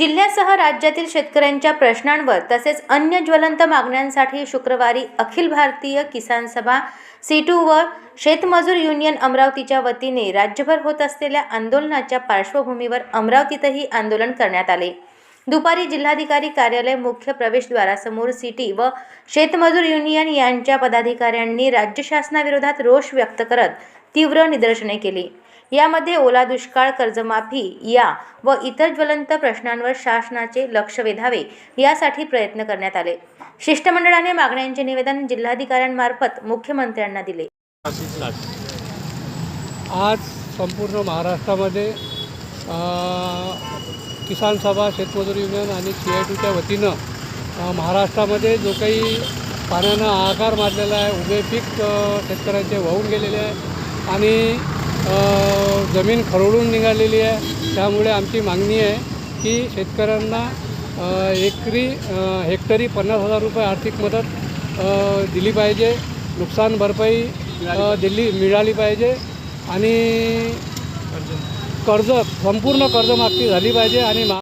जिल्ह्यासह राज्यातील शेतकऱ्यांच्या प्रश्नांवर तसेच अन्य ज्वलंत मागण्यांसाठी शुक्रवारी अखिल भारतीय किसान सभा सीटू व शेतमजूर युनियन अमरावतीच्या वतीने राज्यभर होत असलेल्या आंदोलनाच्या पार्श्वभूमीवर अमरावतीतही आंदोलन करण्यात आले. दुपारी जिल्हाधिकारी कार्यालय मुख्य प्रवेशद्वारासमोर सिटी व शेतमजूर युनियन यांच्या पदाधिकाऱ्यांनी राज्य शासनाविरोधात रोष व्यक्त करत तीव्र निदर्शने केली. यामध्ये ओला दुष्काळ कर्जमाफी या व इतर ज्वलंत प्रश्नांवर शासनाचे लक्ष वेधावे यासाठी प्रयत्न करण्यात आले. शिष्टमंडळाने मागण्यांचे निवेदन जिल्हाधिकाऱ्यांमार्फत मुख्यमंत्र्यांना दिले. आज संपूर्ण महाराष्ट्रामध्ये किसान सभा शेतमजूर युनियन आणि सी आय टीच्या वतीनं महाराष्ट्रामध्ये जो काही पाण्यानं आकार मारलेला आहे उभे पीक शेतकऱ्यांचे वाहून गेलेले आहे आणि जमीन खरडून निघालेली आहे. त्यामुळे आमची मागणी आहे की शेतकऱ्यांना एकरी हेक्टरी पन्नास हजार रुपये आर्थिक मदत दिली पाहिजे. नुकसान भरपाई दिली मिळाली पाहिजे. आणि कर्ज संपूर्ण कर्जमाफी झाली पाहिजे आणि मा